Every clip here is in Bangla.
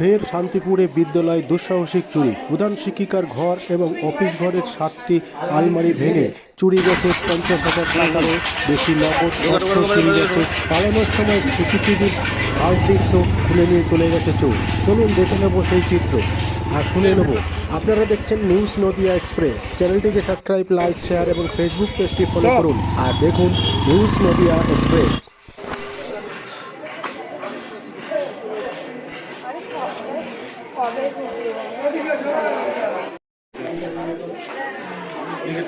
ফের শান্তিপুরে বিদ্যালয় দুঃসাহসিক চুরি। প্রধান শিক্ষিকার ঘর এবং অফিস ঘরের সাতটি আলমারি ভেঙে চুরি গেছে পঞ্চাশ হাজার টাকারও বেশি নগদ অর্থ চুরি গেছে। পালানোর সময় সিসিটিভির ডিস্কও খুলে নিয়ে চলে গেছে চোর। চলুন দেখে নেব সেই চিত্র। আর শুনে নেব। আপনারা দেখছেন নিউজ নদিয়া এক্সপ্রেস। চ্যানেলটিকে সাবস্ক্রাইব, লাইক, শেয়ার এবং ফেসবুক পেজটি ফলো করুন। আর দেখুন নিউজ নদিয়া এক্সপ্রেস হ্যাঁ ওই যা বিস্কুট ডাবাতে ছিল যে এটা দুটো সবটা সব তুলে নিল দেখলে তো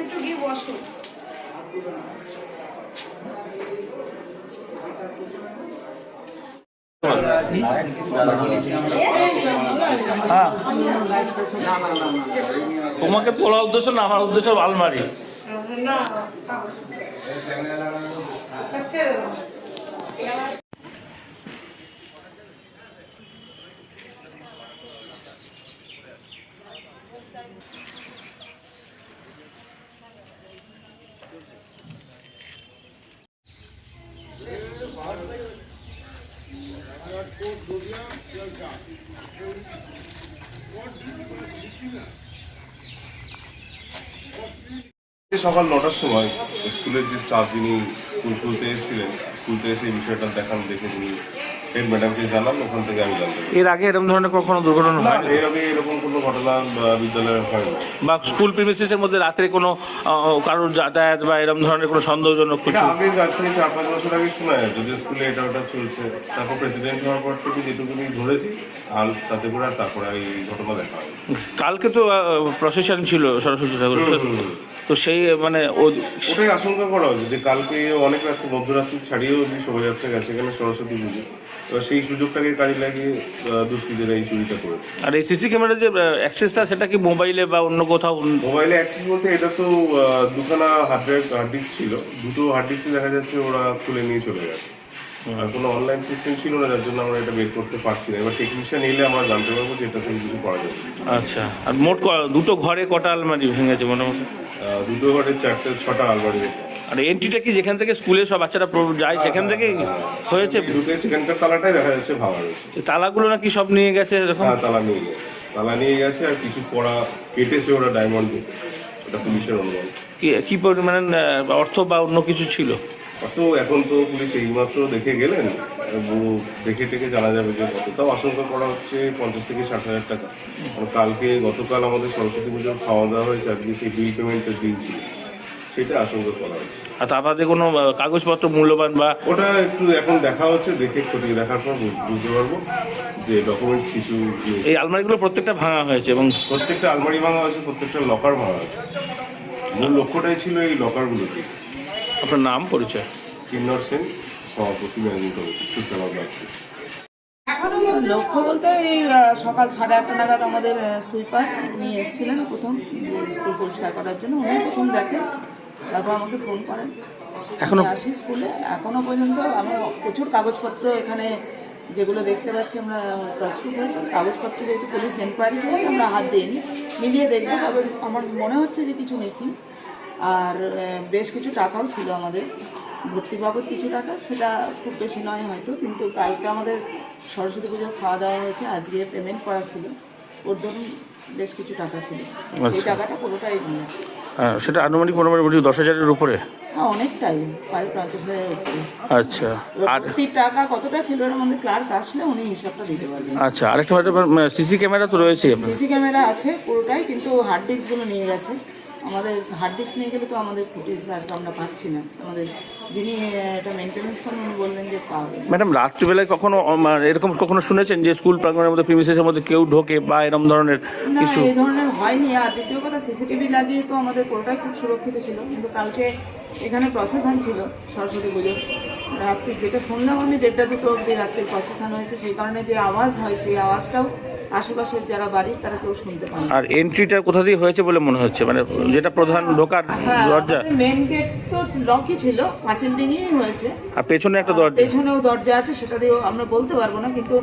একটু গিয়ে বসো হ্যাঁ তোমাকে তোলা উদ্দেশ্য না আমার উদ্দেশ্য আলমারি না সকাল নটার সময় স্কুলের যে স্টাফ যিনি স্কুল খুলতে এসেছিলেন, খুলতে এসে এই বিষয়টা দেখান, দেখে তিনি হেড ম্যাডামকে জানান ওখান থেকে আমি জানতে পারি এর আগে এরকম ধরনের কখনো দুর্ঘটনা না হয় এর আগে এরকম কোনো ঘটনা বিদ্যালয়ে হয় না বা স্কুল প্রিমিসেসের মধ্যে রাত্রে কোনো কারোর যাতায়াত বা এরকম ধরনের কোনো সন্দেহজনক কিছু? আগে আজ থেকে চার পাঁচ বছর আগে শোনা যায় যদি স্কুলে এটা ওটা চলছে। তারপর প্রেসিডেন্ট হওয়ার পর থেকে যেটুকুনি ধরেছি আর তাতে করে আর তারপরে এই ঘটনা দেখা কালকে তো প্রসেশন ছিল সরস্বতী ঠাকুর তো সেই মানে ও- ওটাই আশঙ্কা করা হচ্ছে যে কালকে অনেক রাত্রি মধ্যরাত্রি ছাড়িয়েও যে শোভাযাত্রা গেছে এখানে সরস্বতী পুজো সেই সুযোগটাকে কাজে লাগিয়ে দুষ্কৃতীরা এই চুরিটা করেছে। আর এই সিসি ক্যামেরার যে অ্যাক্সেসটা সেটা কি মোবাইলে বা অন্য কোথাও? মোবাইলে অ্যাক্সেস বলতে এটা তো দুখানা হার্ড ড্রাইভ হার্ড ডিস্ক ছিল। দুটো হার্ড ডিস্কে দেখা যাচ্ছে ওরা খুলে নিয়ে চলে গেছে। আর কোনো অনলাইন সিস্টেম ছিল না যার জন্য আমরা এটা বের করতে পারছি না। এবার টেকনিশিয়ান এলে আমরা জানতে পারব যে এটা থেকে কিছু করা যাবে আচ্ছা আর মোট দুটো ঘরে কটা আলমারি ভেঙেছে মোটামুটি? দুটো ঘরে চারটে ছটা আলমারি আর এন্ট্রিটা কি? যেখান থেকে স্কুলে সব বাচ্চারা যায় সেখান থেকেই হয়েছে? দুটো সেখানকার তালাটাই দেখা যাচ্ছে ভাঙা রয়েছে তালাগুলো নাকি সব নিয়ে গেছে এরকম? হ্যাঁ তালা নিয়ে গেছে। তালা নিয়ে গেছে আর কিছু পড়া কেটেছে ওরা ডায়মন্ড ওটা পুলিশের অনুমান। কি- কি পরিমাণে অর্থ বা অন্য কিছু ছিল? তো এখন তো পুলিশ এইমাত্র দেখে গেলেন দেখে টেকে জানা যাবে যে কত তাও আশঙ্কা করা হচ্ছে পঞ্চাশ থেকে ষাট হাজার টাকা। কালকে গতকাল আমাদের সরস্বতী পুজোর খাওয়া দাওয়া হয়েছে আজকে সেই বিল পেমেন্টের দিন ছিল। সেটা আশঙ্কা করা হচ্ছে। আর তারপরে কোনো কাগজপত্র মূল্যবান বা ওটা একটু এখন দেখা হচ্ছে দেখে খতিয়ে দেখার পর বুঝতে পারব যে ডকুমেন্টস কিছু এই আলমারিগুলো প্রত্যেকটা ভাঙা হয়েছে এবং প্রত্যেকটা আলমারি ভাঙা হয়েছে প্রত্যেকটা লকার ভাঙা আছে মূল লক্ষ্যটাই ছিল এই লকারগুলোকে আপনার নাম পরিচয়? কিন্নর সেন সভাপতি ম্যানেজিং কমিটি সূত্রবাদ আছে লক্ষ্য বলতে এই সকাল সাড়ে আটটা নাগাদ আমাদের সুইপার নিয়ে এসেছিলেন প্রথম স্কুল পরিষ্কার করার জন্য। উনি প্রথম দেখেন তারপর আমাকে ফোন করেন। এখনো- আসি স্কুলে। এখনও পর্যন্ত আমার প্রচুর কাগজপত্র এখানে যেগুলো দেখতে পাচ্ছি আমরা তছরূপ হয়েছে। কাগজপত্র যেহেতু পুলিশ এনকোয়ারি চলছে আমরা হাত দিইনি। মিলিয়ে দেখব তবে আমার মনে হচ্ছে যে কিছু মিসিং আর বেশ কিছু টাকাও ছিল আমাদের। ভর্তি বাবদ কিছু টাকা সেটা খুব বেশি নয় হয়তো কিন্তু কালকে আমাদের সরস্বতী পুজোর খাওয়া দাওয়া হয়েছে আজকে পেমেন্ট করা ছিল। ওর ধরুন বেশ কিছু টাকা ছিল। সেই টাকাটা পুরোটাই নিয়ে হ্যাঁ, সেটা আনুমানিক মোটামুটি দশ হাজারের উপরে? হ্যাঁ অনেকটাই প্রায় পঞ্চাশ উপরে। আচ্ছা আর টাকা কতটা ছিল এর মধ্যে ক্লার্ক আসলে উনি হিসাবটা দিতে পারবেন। আচ্ছা আরেকটা সিসি ক্যামেরা তো রয়েছে সিসি ক্যামেরা আছে পুরোটাই কিন্তু হার্ড ডিস্কগুলো নিয়ে গেছে। আমাদের হার্ড ডিস্ক নিয়ে গেলে তো আমাদের ফুটেজ আর আমরা পাচ্ছি না। আমাদের যিনি এটা মেনটেন্যান্স করেন উনি বললেন যে পাবে ম্যাডাম রাত্রিবেলায় কখনো মানে এরকম কখনো শুনেছেন যে স্কুল প্রাঙ্গণের মধ্যে প্রিমিসেসের মধ্যে কেউ ঢোকে বা এরকম ধরনের কিছু এই ধরনের হয়নি। আর দ্বিতীয় কথা সিসিটিভি লাগিয়ে তো আমাদের পুরোটাই খুব সুরক্ষিত ছিল। কিন্তু কালকে এখানে প্রসেশন ছিল সরস্বতী পুজো। রাত্রি যেটা শুনলাম আমি দেড়টা দুটো অবধি রাত্রে প্রসেশন হয়েছে। সেই কারণে যে আওয়াজ হয় সেই আওয়াজটাও আশেপাশের যারা বাড়ি তারা কেউ শুনতে পায় না। আর এন্ট্রিটা কোথা দিয়ে হয়েছে বলে মনে হচ্ছে? মানে যেটা প্রধান ঢোকার হ্যাঁ দরজা। মেন গেট তো লকই ছিল পাঁচিল ডিঙিয়েই হয়েছে। আর পেছনে একটা দরজা। পেছনেও দরজা আছে সেটা দিয়েও আমরা বলতে পারব না কিন্তু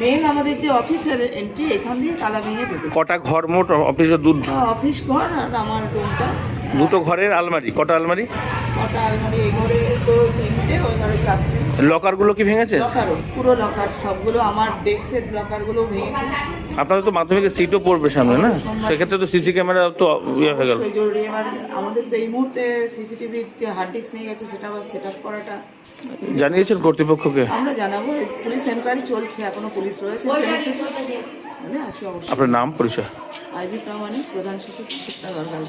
মেন আমাদের যে অফিসের এন্ট্রি এখান দিয়ে তালা ভেঙে ঢুকেছে। কটা ঘর মোট? অফিসের দু অফিস ঘর আর আমার রুমটা দুটো ঘরের আলমারি কটা আলমারি? কটা আলমারি এই ঘরে তো তিনটে ওই লকারগুলো কি ভেঙেছে? পুরো লকার সবগুলো আমার ডেস্কের লকারগুলো ভেঙেছে। আপনাদের তো মাধ্যমিকের সিটও পড়বে সামনে না? সেক্ষেত্রে তো সিসি ক্যামেরা তো ইয়ে হয়ে গেল। আমাদের তো এই মুহূর্তে যে হার্ড ডিস্ক নিয়ে গেছে সেটা আবার সেট আপ করাটা জানিয়েছেন কর্তৃপক্ষকে? আমরা জানাব। পুলিশ এনকোয়ারি চলছে এখনও পুলিশ রয়েছে। অবশ্যই। আপনার নাম পরিচয়? আইবি প্রামাণিক প্রধান শিক্ষক শিক্ষা দরকার।